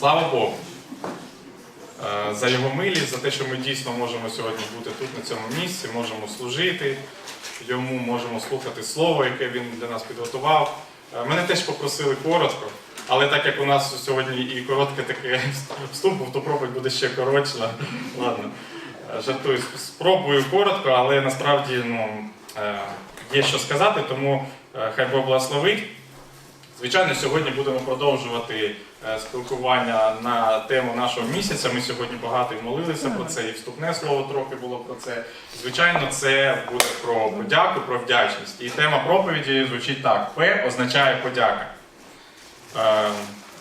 Слава Богу! Е, За його милість, за те, що ми дійсно можемо сьогодні бути тут, на цьому місці, можемо служити йому, можемо слухати слово, яке він для нас підготував. Е, Мене теж попросили коротко, але так як у нас сьогодні і коротке таке вступ, то проповідь буде ще коротше. Ладно, Е, жартую, спробую коротко, але насправді ну, є що сказати, тому хай Бог благословить. Звичайно, сьогодні будемо продовжувати спілкування на тему нашого місяця. Ми сьогодні багато і молилися про це, і вступне слово трохи було про це. Звичайно, це буде про подяку, про вдячність. І тема проповіді звучить так: П означає подяка. Е,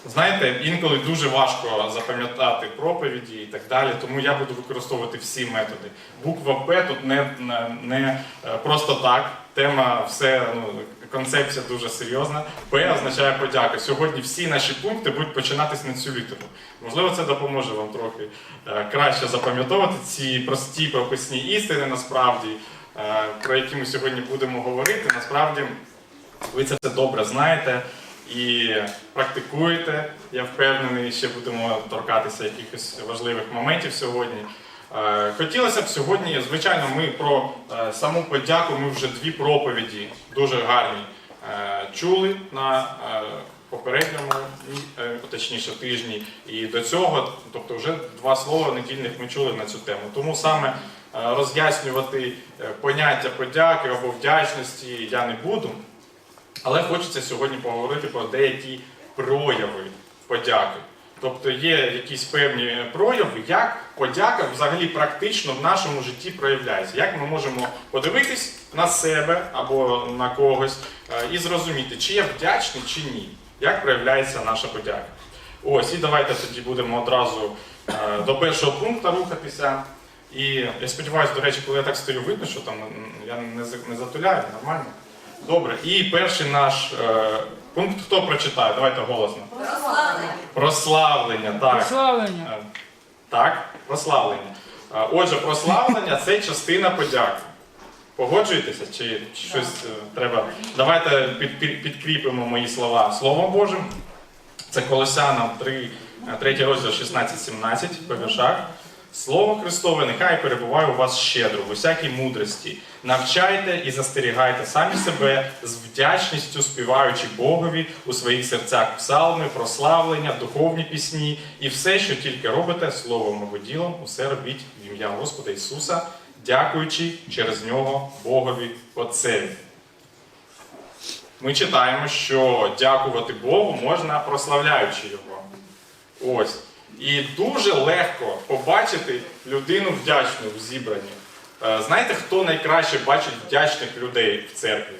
Знаєте, інколи дуже важко запам'ятати проповіді і так далі, тому я буду використовувати всі методи. Буква П тут не, не, не е, просто так. Тема, все, ну, концепція дуже серйозна. П означає подяка. Сьогодні всі наші пункти будуть починатись на цю літеру. Можливо, це допоможе вам трохи е, краще запам'ятовувати ці прості прописні істини, насправді, е, про які ми сьогодні будемо говорити. Насправді, ви це все добре знаєте і практикуєте. Я впевнений, ще будемо торкатися якихось важливих моментів сьогодні. Е, Хотілося б сьогодні, звичайно, ми про е, саму подяку, ми вже дві проповіді дуже гарні е, чули на попередньому, точніше, тижні. І до цього, тобто вже два слова недільних ми чули на цю тему. Тому саме роз'яснювати поняття подяки або вдячності я не буду. Але хочеться сьогодні поговорити про деякі прояви подяки. Тобто є якісь певні прояви, як подяка взагалі практично в нашому житті проявляється. Як ми можемо подивитись на себе або на когось е, і зрозуміти, чи я вдячний, чи ні. Як проявляється наша подяка. Ось, і давайте тоді будемо одразу е, до першого пункту рухатися. І я сподіваюся, до речі, коли я так стою, видно, що там я не, затуляю, нормально. Добре, і перший наш е, пункт, хто прочитає? Давайте голосно. Прославлення. Прославлення, так. Прославлення. Е, Так, прославлення. Е, Отже, прославлення це частина подяки. Погоджуєтеся? Чи щось е, треба? Давайте під, під, підкріпимо мої слова Словом Божим. Це Колосянам 3, 3 розділ 16-17 по віршах. Слово Христове нехай перебуває у вас щедро, в усякій мудрості. Навчайте і застерігайте самі себе з вдячністю, співаючи Богові у своїх серцях псалми, прославлення, духовні пісні і все, що тільки робите словом або ділом, усе робіть в ім'я Господа Ісуса, дякуючи через нього Богові Отцеві. Ми читаємо, що дякувати Богу можна прославляючи Його. Ось. І дуже легко побачити людину вдячну в зібранні. Е, Знаєте, хто найкраще бачить вдячних людей в церкві?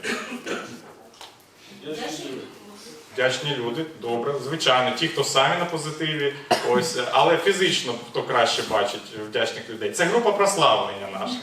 Вдячні люди, добре, звичайно, ті, хто самі на позитиві, ось, але фізично хто краще бачить вдячних людей. Це група прославлення наша.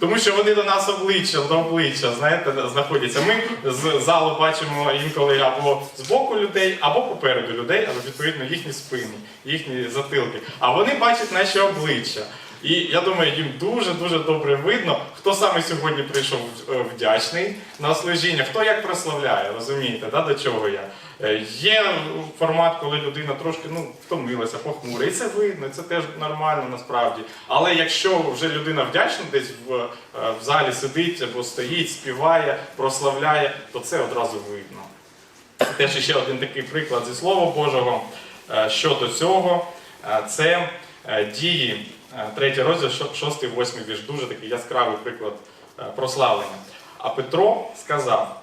Тому що вони до нас обличчя до обличчя, знаєте, знаходяться. Ми з залу бачимо інколи або з боку людей, або попереду людей, але відповідно їхні спини, їхні затилки. А вони бачать наші обличчя. І я думаю, їм дуже-дуже добре видно, хто саме сьогодні прийшов е, вдячний на служіння, хто як прославляє, розумієте, да, до чого я. Е, Є формат, коли людина трошки ну, втомилася, похмура, і це видно, це теж нормально насправді. Але якщо вже людина вдячна десь в, е, в залі сидить або стоїть, співає, прославляє, то це одразу видно. Теж ще один такий приклад зі Слова Божого е, щодо цього. Це дії, 3 розділ, 6-8 вірш. Дуже такий яскравий приклад прославлення. А Петро сказав,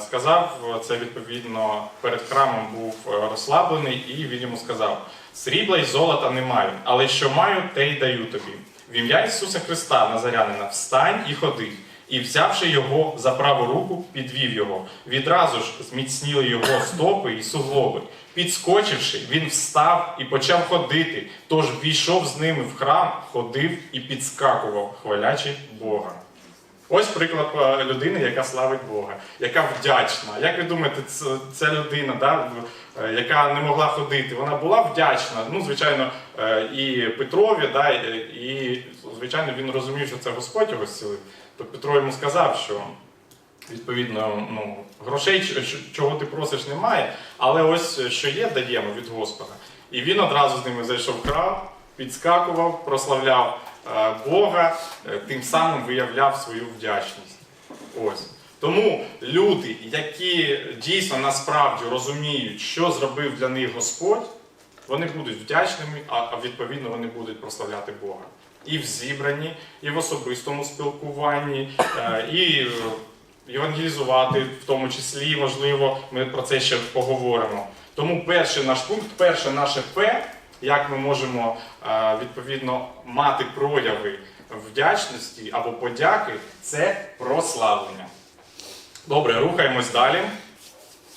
сказав, це відповідно перед храмом був е, розслаблений, і він йому сказав: Срібла й золота не маю, але що маю, те й даю тобі. В ім'я Ісуса Христа Назарянина, встань і ходи. І взявши його за праву руку, підвів його. Відразу ж зміцніли його стопи і суглоби. Підскочивши, він встав і почав ходити. Тож війшов з ними в храм, ходив і підскакував, хвалячи Бога. Ось приклад е, людини, яка славить Бога, яка вдячна. Як ви думаєте, ця людина, да, е, яка не могла ходити, вона була вдячна. Ну, звичайно, е, і Петрові, да, і, звичайно, він розумів, що це Господь його зцілив. То Петро йому сказав, що відповідно ну, грошей, чого ти просиш, немає, але ось що є, даємо від Господа. І він одразу з ними зайшов в храм, підскакував, прославляв Бога, е, тим самим виявляв свою вдячність. Ось. Тому люди, які дійсно насправді розуміють, що зробив для них Господь, вони будуть вдячними, а відповідно вони будуть прославляти Бога. І в зібранні, і в особистому спілкуванні, е, і е, евангелізувати, в тому числі, можливо, ми про це ще поговоримо. Тому перший наш пункт, перше наше П, як ми можемо е, відповідно мати прояви вдячності або подяки, це прославлення. Добре, рухаємось далі.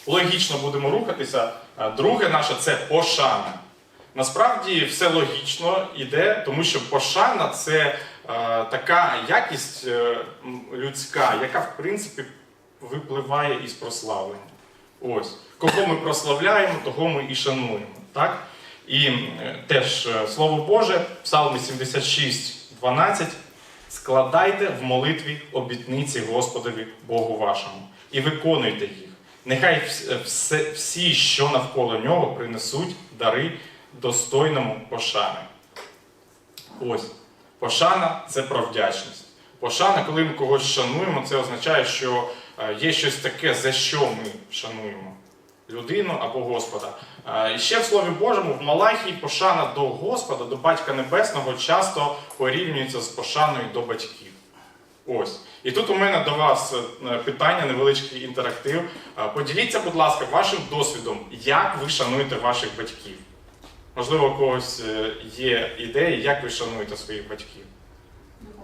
Логічно будемо рухатися. Е, Друге наше це пошана. Насправді все логічно йде, тому що пошана це е, така якість е, людська, яка в принципі випливає із прославлення. Ось. Кого ми прославляємо, того ми і шануємо. Так? І е, теж е, Слово Боже, Псалмі 76, 12. Складайте в молитві обітниці Господові Богу вашому і виконуйте їх. Нехай вс- всі, що навколо нього, принесуть дари достойному пошани. Ось. Пошана це про вдячність. Пошана, коли ми когось шануємо, це означає, що е, є щось таке, за що ми шануємо людину або Господа. І ще в Слові Божому, в Малахії пошана до Господа, до Батька Небесного, часто порівнюється з пошаною до батьків. Ось. І тут у мене до вас е, питання, невеличкий інтерактив. Поділіться, будь ласка, вашим досвідом, як ви шануєте ваших батьків. Можливо, у когось е, є ідеї, як ви шануєте своїх батьків.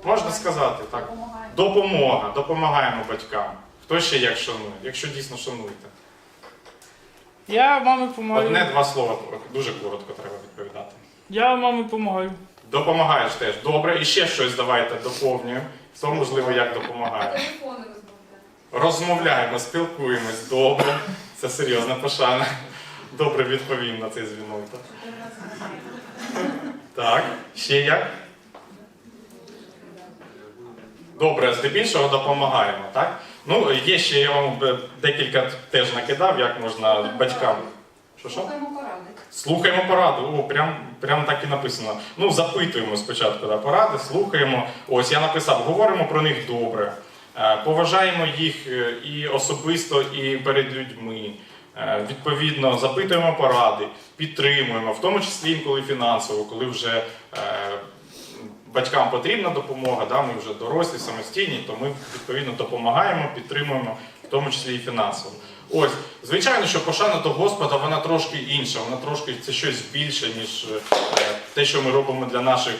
Можна сказати так. Допомагає. Допомога, допомагаємо батькам. Хто ще як шанує, якщо дійсно шануєте? Я мамі допомагаю. Одне-два слова, дуже коротко треба відповідати. Я мамі допомагаю. Допомагаєш теж. Добре, і ще щось давайте доповнюємо. Хто, можливо, як допомагає. Розмовляємо, спілкуємось. Добре. Це серйозна пошана. Добре відповім на цей дзвінок. Так, ще як? Добре, здебільшого допомагаємо, так? Ну, є ще я вам декілька теж накидав, як можна батькам. Що що? Слухаємо поради. Слухаємо пораду. О, прям, прям так і написано. Ну, запитуємо спочатку да, поради, слухаємо. Ось я написав, говоримо про них добре, е, поважаємо їх е, і особисто, і перед людьми. Е, Відповідно, запитуємо поради, підтримуємо, в тому числі інколи фінансово, коли вже батькам потрібна допомога, да, ми вже дорослі, самостійні, то ми відповідно допомагаємо, підтримуємо, в тому числі і фінансово. Ось, звичайно, що пошана до Господа вона трошки інша, вона трошки це щось більше, ніж е, те, що ми робимо для наших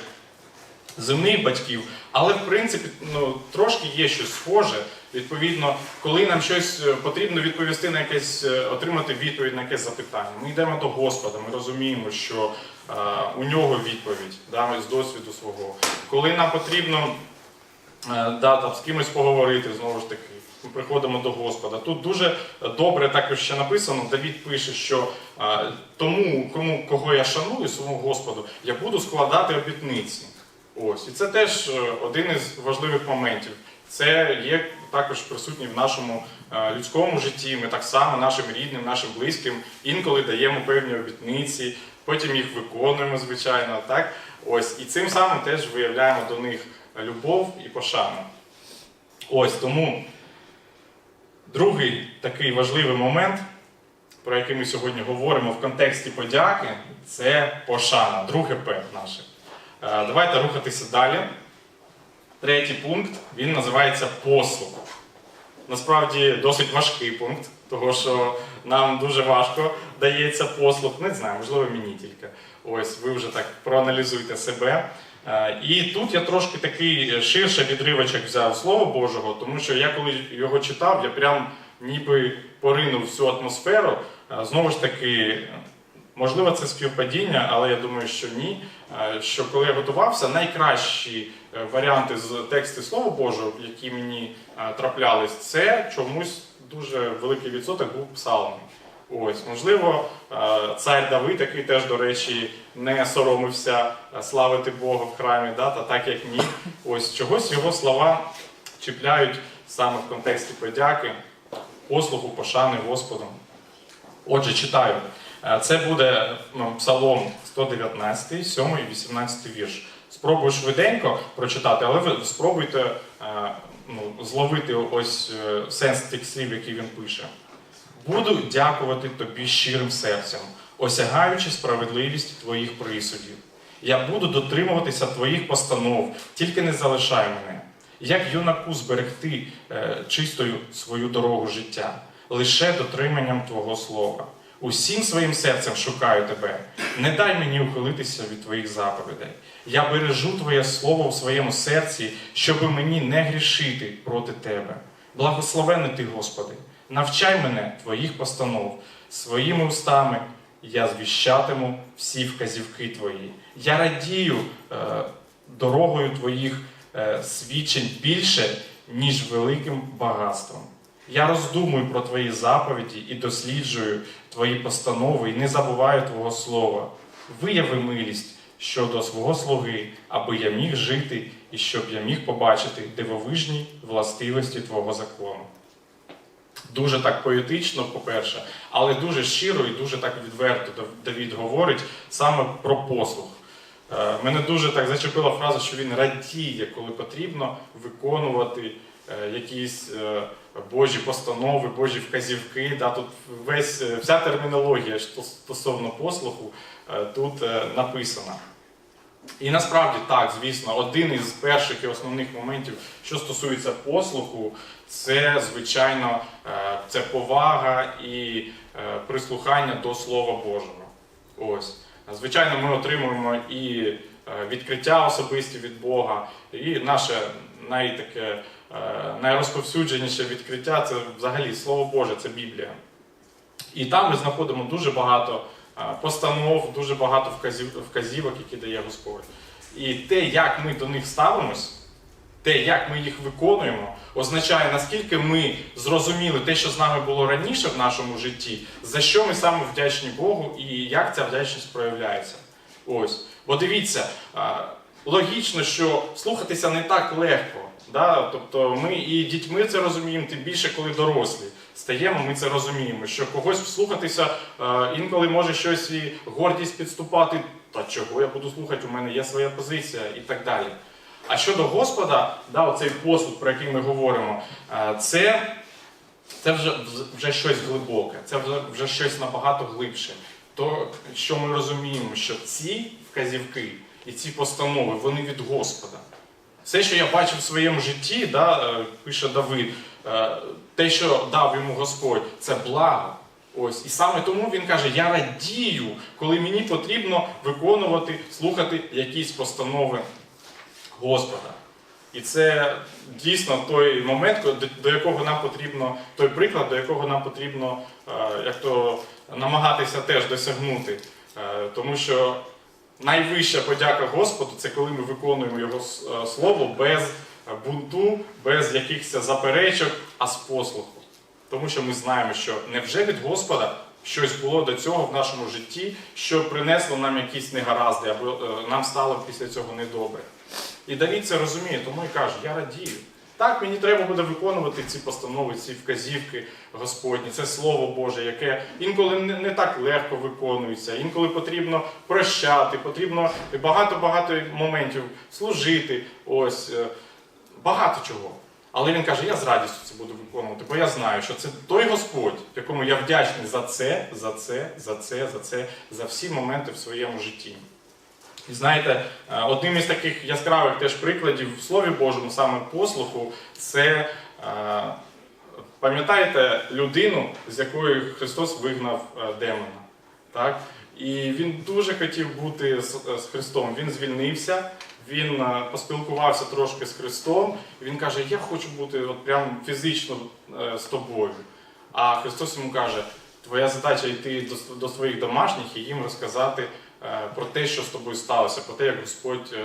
земних батьків. Але в принципі ну, трошки є щось схоже. Відповідно, коли нам щось е, потрібно відповісти на якесь, е, отримати відповідь на якесь запитання, ми йдемо до Господа, ми розуміємо, що е, у нього відповідь да, з досвіду свого. Коли нам потрібно е, да, там, з кимось поговорити, знову ж таки, ми приходимо до Господа. Тут дуже добре також ще написано, Давід пише, що е, тому, кому, кого я шаную, своєму Господу, я буду складати обітниці. Ось. І це теж е, один із важливих моментів. Це є також присутній в нашому е, людському житті. Ми так само нашим рідним, нашим близьким інколи даємо певні обітниці, потім їх виконуємо, звичайно. Так? Ось. І цим самим теж виявляємо до них любов і пошану. Ось тому другий такий важливий момент, про який ми сьогодні говоримо в контексті подяки, це пошана, друге П наше. Е, Давайте рухатися далі. Третій пункт він називається послуг. Насправді досить важкий пункт, тому що нам дуже важко дається послуг. Не знаю, можливо, мені тільки. Ось ви вже так проаналізуйте себе. Е, І тут я трошки такий ширше відривочок взяв Слово Божого, тому що я коли його читав, я прям ніби поринув в цю атмосферу. Е, Знову ж таки, можливо, це співпадіння, але я думаю, що ні. Е, Що коли я готувався, найкращі е, варіанти з тексту Слова Божого, які мені е, траплялись, це чомусь дуже великий відсоток був псалмом. Ось, можливо, цар Давид, який теж, до речі, не соромився славити Бога в храмі, да, та так як міг. Ось чогось його слова чіпляють саме в контексті подяки, послугу, пошани Господом. Отже, читаю. Е, Це буде ну, Псалом 119, 7 і 18 вірш. Спробую швиденько прочитати, але ви спробуйте е, ну, зловити ось е, сенс тих слів, які він пише. Буду дякувати тобі щирим серцем, осягаючи справедливість твоїх присудів. Я буду дотримуватися твоїх постанов, тільки не залишай мене. Як юнаку зберегти чистою свою дорогу життя, лише дотриманням Твого слова. Усім своїм серцем шукаю тебе. Не дай мені ухилитися від твоїх заповідей. Я бережу Твоє слово в своєму серці, щоби мені не грішити проти Тебе. Благословений Ти, Господи, навчай мене Твоїх постанов. Своїми устами я звіщатиму всі вказівки Твої. Я радію е, дорогою Твоїх е, свідчень більше, ніж великим багатством. Я роздумую про Твої заповіді і досліджую Твої постанови і не забуваю Твого слова. Вияви милість щодо свого слуги, аби я міг жити і щоб я міг побачити дивовижні властивості Твого закону. Дуже так поетично, по-перше, але дуже щиро і дуже так відверто Давід говорить саме про послух. Е, Мене дуже так зачепила фраза, що він радіє, коли потрібно виконувати якісь е, Божі постанови, Божі вказівки. Да, тут весь, е, вся термінологія стосовно послуху е, тут е, написана. І насправді так, звісно, один із перших і основних моментів, що стосується послуху, це звичайно е, це повага і е, прислухання до Слова Божого. Ось. Звичайно, ми отримуємо і е, відкриття особисті від Бога, і наше найтаке, е, найрозповсюдженіше відкриття це взагалі Слово Боже, це Біблія. І там ми знаходимо дуже багато е, постанов, дуже багато вказівок, які дає Господь. І те, як ми до них ставимось, те, як ми їх виконуємо, означає, наскільки ми зрозуміли те, що з нами було раніше в нашому житті, за що ми саме вдячні Богу і як ця вдячність проявляється. Ось. Бо дивіться, логічно, що слухатися не так легко. Да? Тобто ми і дітьми це розуміємо, тим більше, коли дорослі стаємо, ми це розуміємо, що когось вслухатися е, інколи може щось і гордість підступати. Та чого я буду слухати, у мене є своя позиція і так далі. А щодо Господа, да, оцей посуд, про який ми говоримо, е, це, це вже, вже щось глибоке, це вже, вже щось набагато глибше. То, що ми розуміємо, що ці вказівки і ці постанови, вони від Господа. Все, що я бачив в своєму житті, да, е, пише Давид, е, те, що дав йому Господь, це благо. Ось. І саме тому він каже: я радію, коли мені потрібно виконувати, слухати якісь постанови Господа. І це дійсно той момент, до- якого нам потрібно, той приклад, до якого нам потрібно е, як то намагатися теж досягнути. Тому що найвища подяка Господу це коли ми виконуємо Його е, слово без бунту, без якихось заперечок, а з послуху. Тому що ми знаємо, що невже від Господа щось було до цього в нашому житті, що принесло нам якісь негаразди, або е, нам стало після цього недобре. І Давід це розуміє, тому і каже: я радію. Так, мені треба буде виконувати ці постанови, ці вказівки Господні, це Слово Боже, яке інколи не, так легко виконується, інколи потрібно прощати, потрібно багато-багато моментів служити. Ось е, багато чого. Але він каже, я з радістю це буду виконувати, бо я знаю, що це той Господь, якому я вдячний за це, за це, за це, за це, за всі моменти в своєму житті. І знаєте, е, одним із таких яскравих теж прикладів в Слові Божому, саме послуху, це е, пам'ятаєте людину, з якої Христос вигнав е, демона. Так? І він дуже хотів бути з, Христом. Він звільнився, він поспілкувався трошки з Христом. І він каже: Я хочу бути от прям фізично з тобою. А Христос йому каже: Твоя задача йти до, своїх домашніх і їм розказати про те, що з тобою сталося, про те, як Господь е,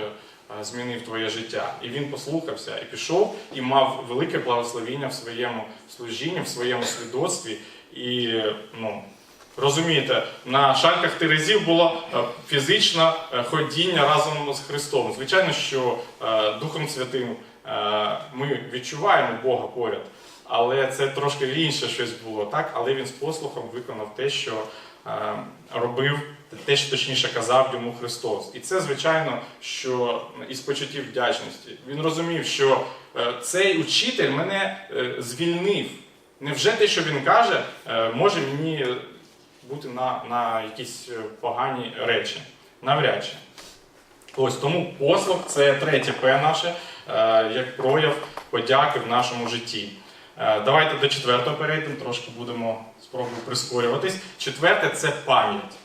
е, змінив твоє життя. І він послухався і пішов, і мав велике благословіння в своєму служінні, в своєму свідоцтві. І е, ну, розумієте, на шальках Терезів було е, фізичне е, ходіння разом з Христом. Звичайно, що е, Духом Святим е, ми відчуваємо Бога поряд. Але це трошки інше щось було, так? Але він з послухом виконав те, що е, робив те, що точніше казав йому Христос. І це, звичайно, що із почуттів вдячності. Він розумів, що е, цей учитель мене е, звільнив. Невже те, що він каже, е, може мені бути на, на якісь е, погані речі? Навряд чи. Ось тому послуг це третє П наше, е, як прояв подяки в нашому житті. Е, Давайте до четвертого перейдемо, трошки будемо спробувати прискорюватись. Четверте це пам'ять.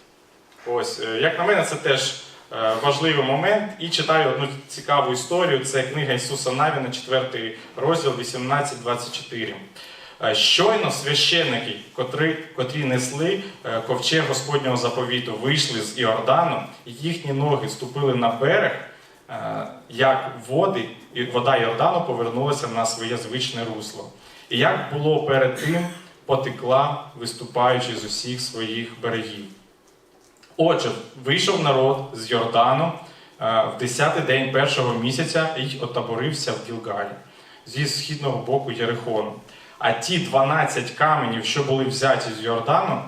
Ось, е, як на мене, це теж е, важливий момент. І читаю одну цікаву історію. Це книга Ісуса Навіна, 4 розділ 18-24. Е, Щойно священники, котрі, котрі несли ковчег Господнього заповіту, вийшли з Іордану, і їхні ноги ступили на берег, як води, і вода Йордану повернулася на своє звичне русло. І як було перед тим, потекла, виступаючи з усіх своїх берегів. Отже, вийшов народ з Йордану е, в 10-й день першого місяця і отаборився в Гілгалі зі східного боку Єрихону. А ті 12 каменів, що були взяті з Йордану,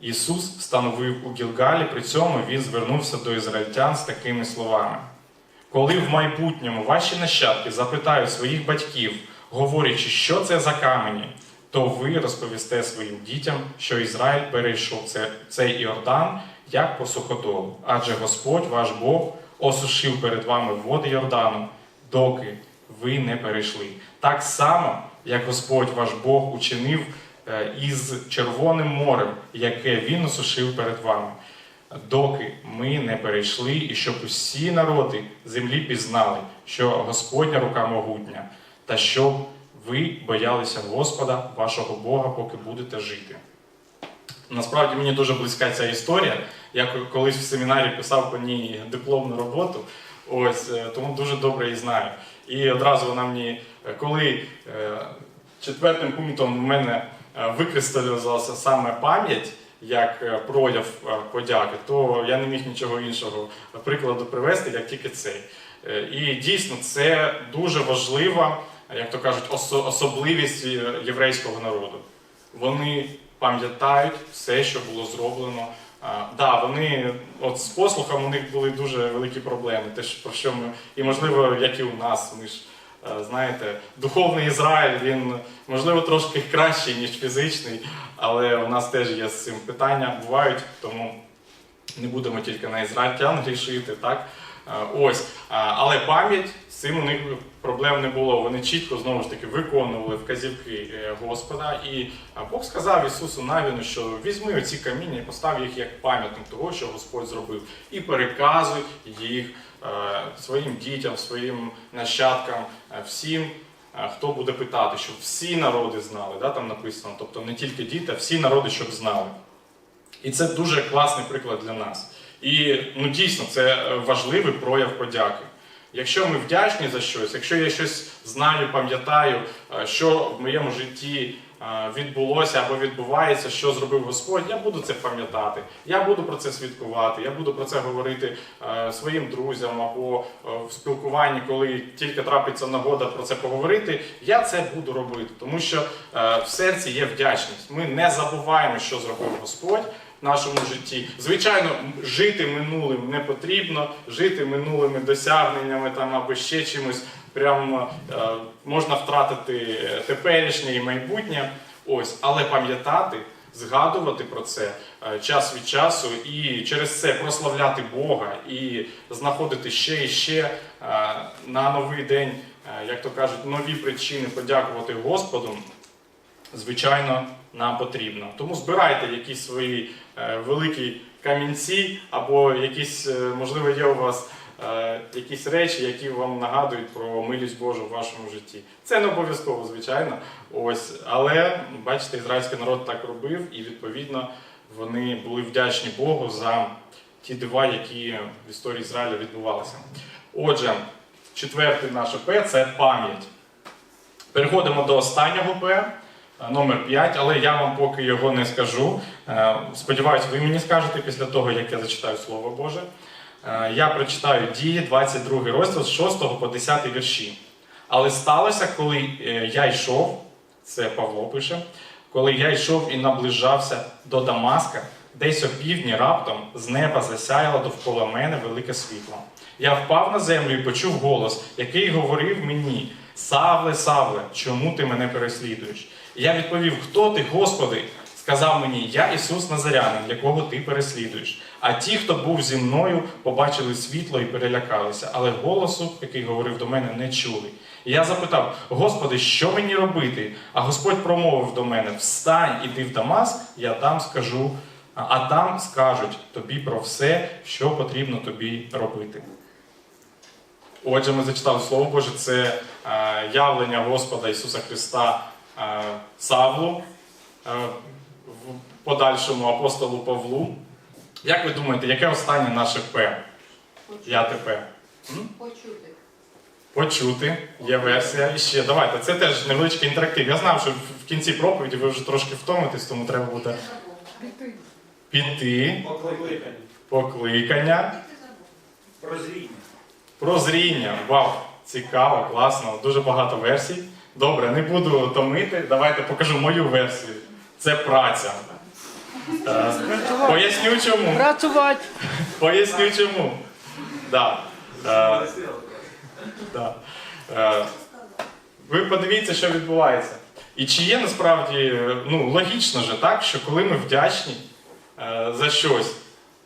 Ісус встановив у Гілгалі, при цьому він звернувся до ізраїльтян з такими словами: Коли в майбутньому ваші нащадки запитають своїх батьків, говорячи, що це за камені, то ви розповісте своїм дітям, що Ізраїль перейшов цей Іордан як по суходолу, адже Господь ваш Бог осушив перед вами води Йордану, доки ви не перейшли. Так само, як Господь ваш Бог учинив е, із Червоним морем, яке він осушив перед вами, доки ми не перейшли, і щоб усі народи землі пізнали, що Господня рука могутня, та щоб ви боялися Господа, вашого Бога, поки будете жити. Насправді мені дуже близька ця історія. Я колись в семінарі писав по ній дипломну роботу, ось е, тому дуже добре її знаю. І одразу вона мені, е, коли е, четвертим пунктом в мене викристалізувалася саме пам'ять як прояв подяки, то я не міг нічого іншого прикладу привести, як тільки цей. І дійсно це дуже важлива, як то кажуть, осо- особливість е, єврейського народу. Вони пам'ятають все, що було зроблено. А, да, вони от з послухом у них були дуже великі проблеми. Те, про що ми, і можливо, як і у нас, ми ж е, знаєте, духовний Ізраїль, він можливо трошки кращий, ніж фізичний, але у нас теж є з цим питання, бувають, тому не будемо тільки на ізраїльтян грішити, так? Е, Ось, але пам'ять цим у них проблем не було. Вони чітко знову ж таки виконували вказівки е, Господа. І Бог сказав Ісусу Навіну, що візьми оці каміння і постав їх як пам'ятник того, що Господь зробив, і переказуй їх е, своїм дітям, своїм нащадкам, е, всім. Хто буде питати, щоб всі народи знали, да, там написано, тобто не тільки діти, а всі народи, щоб знали. І це дуже класний приклад для нас. І ну, дійсно це важливий прояв подяки. Якщо ми вдячні за щось, якщо я щось знаю, пам'ятаю, е, що в моєму житті е, відбулося або відбувається, що зробив Господь, я буду це пам'ятати. Я буду про це свідкувати, я буду про це говорити е, своїм друзям або в спілкуванні, коли тільки трапиться нагода про це поговорити. Я це буду робити, тому що в серці є вдячність. Ми не забуваємо, що зробив Господь нашому житті. Звичайно, жити минулим не потрібно, жити минулими досягненнями там або ще чимось. Прям е, можна втратити теперішнє і майбутнє. Ось, але пам'ятати, згадувати про це е, час від часу і через це прославляти Бога і знаходити ще і ще е, на новий день, е, як то кажуть, нові причини подякувати Господу звичайно, нам потрібно. Тому збирайте якісь свої е, великі камінці, або якісь, е, можливо, є у вас е, якісь речі, які вам нагадують про милість Божу в вашому житті. Це не обов'язково, звичайно. Ось, але бачите, ізраїльський народ так робив, і відповідно вони були вдячні Богу за ті дива, які в історії Ізраїля відбувалися. Отже, четверте наше П це пам'ять. Переходимо до останнього П, номер 5, але я вам поки його не скажу. Е, Сподіваюсь, ви мені скажете після того, як я зачитаю Слово Боже. Е, Я прочитаю дії, 22 розділ з 6 по 10 вірші. Але сталося, коли е, я йшов, це Павло пише, коли я йшов і наближався до Дамаска, десь опівдні раптом з неба засяяло довкола мене велике світло. Я впав на землю і почув голос, який говорив мені: Савле, Савле, чому ти мене переслідуєш? Я відповів: Хто ти, Господи? Сказав мені, я Ісус Назарянин, якого ти переслідуєш. А ті, хто був зі мною, побачили світло і перелякалися, але голосу, який говорив до мене, не чули. І я запитав: Господи, що мені робити? А Господь промовив до мене: Встань, іди в Дамаск, я там скажу, а- там скажуть тобі про все, що потрібно тобі робити. Отже, ми зачитали Слово Боже, це явлення Господа Ісуса Христа Савлу, е, в подальшому апостолу Павлу. Як ви думаєте, яке останнє наше П? П'яте П? Почути. Почути, є версія. І ще давайте, це теж невеличкий інтерактив. Я знав, що в- в кінці проповіді ви вже трошки втомитесь, тому треба буде піти, Покликання. покликання, Прозріння. прозріння. Вау, цікаво, класно, дуже багато версій. Добре, не буду томити. Давайте покажу мою версію. Це праця. Е, Поясню чому. Працювати. Поясню чому. Да. Е, Да. Е, Ви подивіться, що відбувається. І чи є насправді ну, логічно же, так, що коли ми вдячні е, за щось,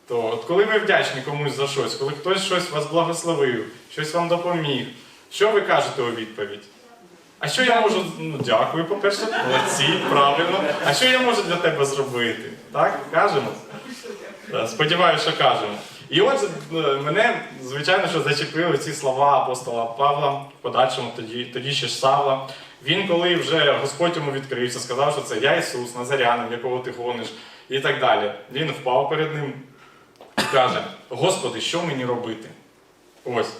то от коли ви вдячні комусь за щось, коли хтось щось вас благословив, щось вам допоміг, що ви кажете у відповідь? А що я можу. Ну, дякую, по-перше, молодці, правильно. А що я можу для тебе зробити? Так? Кажемо? Сподіваюся, що кажемо. І от е, мене, звичайно, що зачепили ці слова апостола Павла, в подальшому тоді, тоді ще ж Савла. Він, коли вже Господь йому відкрився, сказав, що це я Ісус, Назарянин, якого ти гониш, і так далі. Він впав перед ним і каже: Господи, що мені робити? Ось.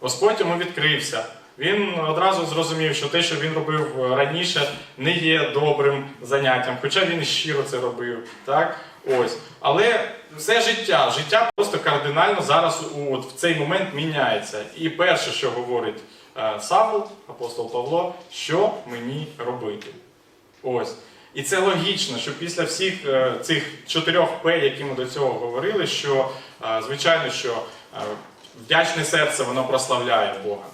Господь йому відкрився. Він одразу зрозумів, що те, що він робив раніше, не є добрим заняттям, хоча він щиро це робив. Так? Ось. Але все життя, життя просто кардинально зараз от в цей момент міняється. І перше, що говорить е, Савл, апостол Павло, що мені робити? Ось. І це логічно, що після всіх е, цих чотирьох П, які ми до цього говорили, що е, звичайно, що е, вдячне серце воно прославляє Бога.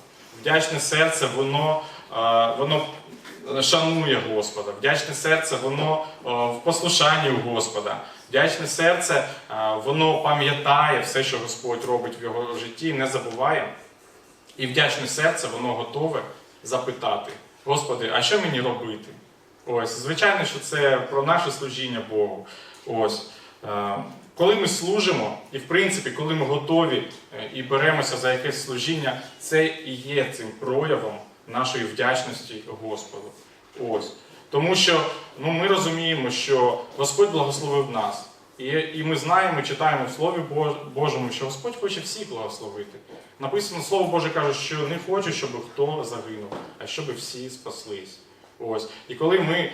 Вдячне серце, воно, е, воно шанує Господа. Вдячне серце, воно е, в послушанні у Господа. Вдячне серце, е, воно пам'ятає все, що Господь робить в його житті, не забуває. І вдячне серце, воно готове запитати: Господи, а що мені робити? Ось, звичайно, що це про наше служіння Богу. Ось. Коли ми служимо, і в принципі, коли ми готові е, і беремося за якесь служіння, це і є цим проявом нашої вдячності Господу. Ось. Тому що ну, ми розуміємо, що Господь благословив нас. І, і ми знаємо, читаємо в Слові Божому, що Господь хоче всіх благословити. Написано, Слово Боже каже, що не хоче, щоб хто загинув, а щоб всі спаслись. Ось. І коли ми, е,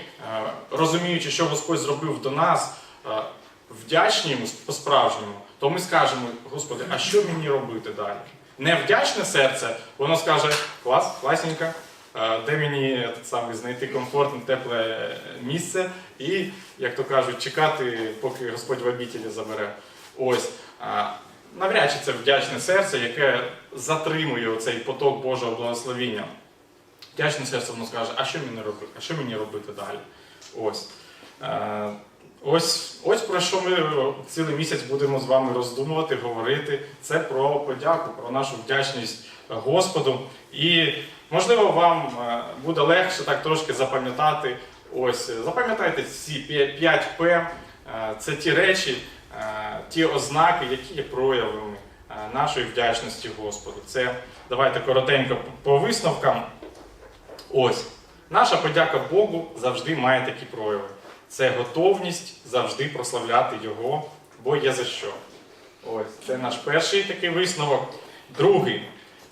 розуміючи, що Господь зробив до нас, е, вдячні йому по-справжньому, то ми скажемо, Господи, а що мені робити далі? Невдячне серце, воно скаже, клас, класненько, е, де мені саме, знайти комфортне, тепле е, місце і, як то кажуть, чекати, поки Господь в обітелі забере. Ось. Навряд чи це вдячне серце, яке затримує цей поток Божого благословіння. Вдячне серце воно скаже, а що мені робити? А що мені робити далі? Ось. Е, Ось, ось про що ми цілий місяць будемо з вами роздумувати, говорити. Це про подяку, про нашу вдячність Господу. І можливо вам е, буде легше так трошки запам'ятати. Ось запам'ятайте ці 5 П. Е, Це ті речі, е, ті ознаки, які є проявами е, нашої вдячності Господу. Це давайте коротенько по висновкам. Ось наша подяка Богу завжди має такі прояви. Це готовність завжди прославляти Його, бо є за що. Ось це наш перший такий висновок. Другий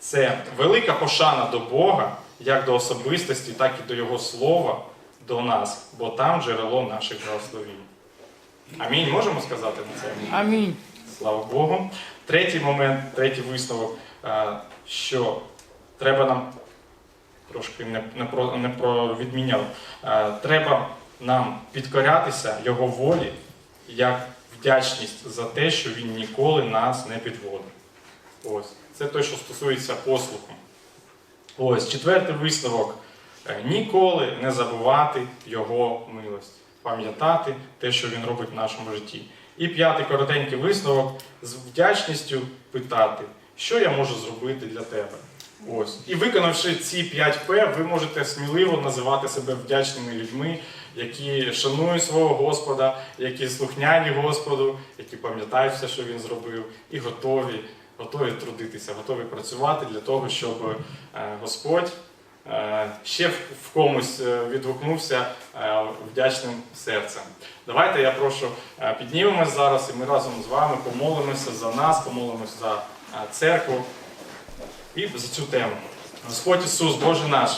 це велика пошана до Бога, як до особистості, так і до Його слова, до нас, бо там джерело наших благословінь. Амінь. Можемо сказати на це? Амінь. Слава Богу. Третій момент, третій висновок, е, що треба нам трошки не, про, не про відміняв. Е, Треба нам підкорятися Його волі як вдячність за те, що Він ніколи нас не підводив. Ось, це те, що стосується послуху. Ось, четвертий висновок. Е, Ніколи не забувати Його милость, пам'ятати те, що Він робить в нашому житті. І п'ятий коротенький висновок з вдячністю питати, що я можу зробити для тебе. Ось. І виконавши ці 5 П, ви можете сміливо називати себе вдячними людьми, які шанують свого Господа, які слухняні Господу, які пам'ятають все, що він зробив, і готові, готові трудитися, готові працювати для того, щоб е, Господь е, ще в комусь е, відгукнувся вдячним серцем. Давайте я прошу піднімемось зараз, і ми разом з вами помолимося за нас, помолимося за церкву і за цю тему. Господь Ісус, Боже наш.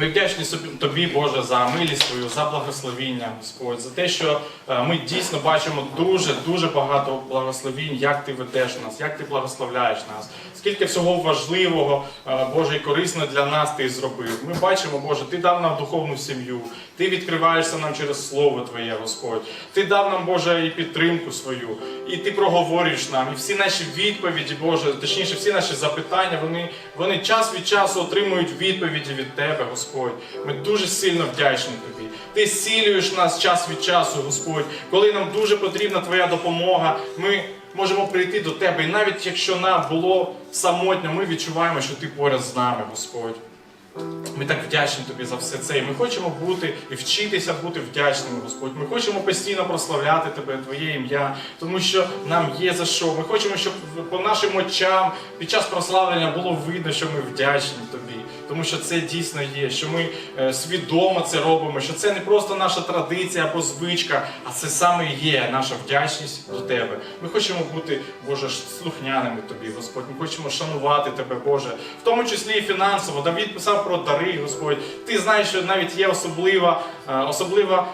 Ми вдячні собі- тобі, Боже, за милість твою, за благословіння, Господь, за те, що е, ми дійсно бачимо дуже дуже багато благословінь, як ти ведеш нас, як ти благословляєш нас, скільки всього важливого, е, Боже, і корисно для нас ти зробив. Ми бачимо, Боже, ти дав нам духовну сім'ю, ти відкриваєшся нам через Слово Твоє, Господь. Ти дав нам, Боже, і підтримку свою, і ти проговорюєш нам, і всі наші відповіді, Боже, точніше, всі наші запитання, вони, вони час від часу отримують відповіді від Тебе, Господь. Ми дуже сильно вдячні Тобі. Ти зцілюєш нас час від часу, Господь. Коли нам дуже потрібна Твоя допомога, ми можемо прийти до Тебе. І навіть якщо нам було самотньо, ми відчуваємо, що Ти поряд з нами, Господь. Ми так вдячні тобі за все це. І ми хочемо бути і вчитися бути вдячними, Господь. Ми хочемо постійно прославляти тебе, Твоє ім'я, тому що нам є за що. Ми хочемо, щоб по нашим очам під час прославлення було видно, що ми вдячні тобі, тому що це дійсно є, що ми е, свідомо це робимо, що це не просто наша традиція або звичка, а це саме є наша вдячність до тебе. Ми хочемо бути, Боже, слухняними тобі, Господь. Ми хочемо шанувати тебе, Боже, в тому числі і фінансово. Давід писав про дари, Господь. Ти знаєш, що навіть є особлива, е, особлива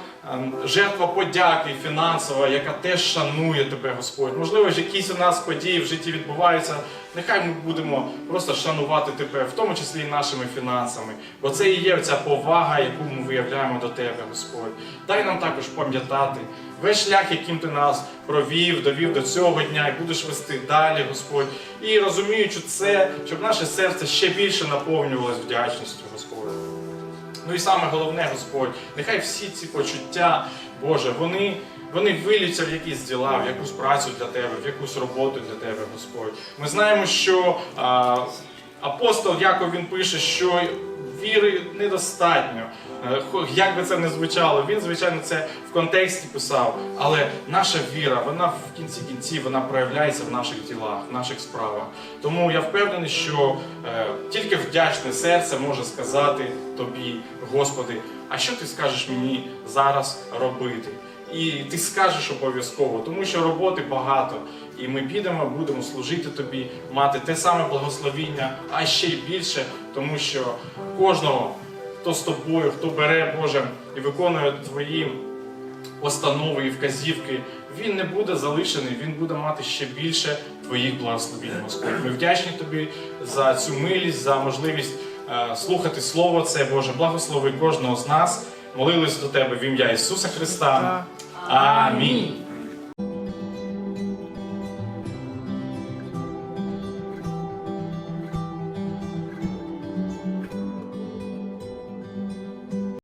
жертва подяки фінансова, яка теж шанує тебе, Господь. Можливо, ж якісь у нас події в житті відбуваються. Нехай ми будемо просто шанувати тебе, в тому числі і нашими фінансами. Бо це і є ця повага, яку ми виявляємо до тебе, Господь. Дай нам також пам'ятати весь шлях, яким ти нас провів, довів до цього дня, і будеш вести далі, Господь. І розуміючи це, щоб наше серце ще більше наповнювалось вдячністю. Ну і саме головне, Господь, нехай всі ці почуття, Боже, вони, вони виліться в якісь діла, в якусь працю для Тебе, в якусь роботу для Тебе, Господь. Ми знаємо, що а, апостол Яков він пише, що віри недостатньо. Е, Як би це не звучало, він, звичайно, це в контексті писав, але наша віра, вона в кінці кінців вона проявляється в наших ділах, в наших справах. Тому я впевнений, що е, тільки вдячне серце може сказати тобі, Господи, а що ти скажеш мені зараз робити? І ти скажеш обов'язково, тому що роботи багато, і ми підемо, будемо служити тобі, мати те саме благословіння, а ще й більше, тому що кожного, хто з тобою, хто бере Боже і виконує твої постанови і вказівки, він не буде залишений, він буде мати ще більше твоїх благословінь, Господь. Ми вдячні тобі за цю милість, за можливість е, слухати Слово це, Боже. Благослови кожного з нас. Молились до тебе в ім'я Ісуса Христа. Амінь.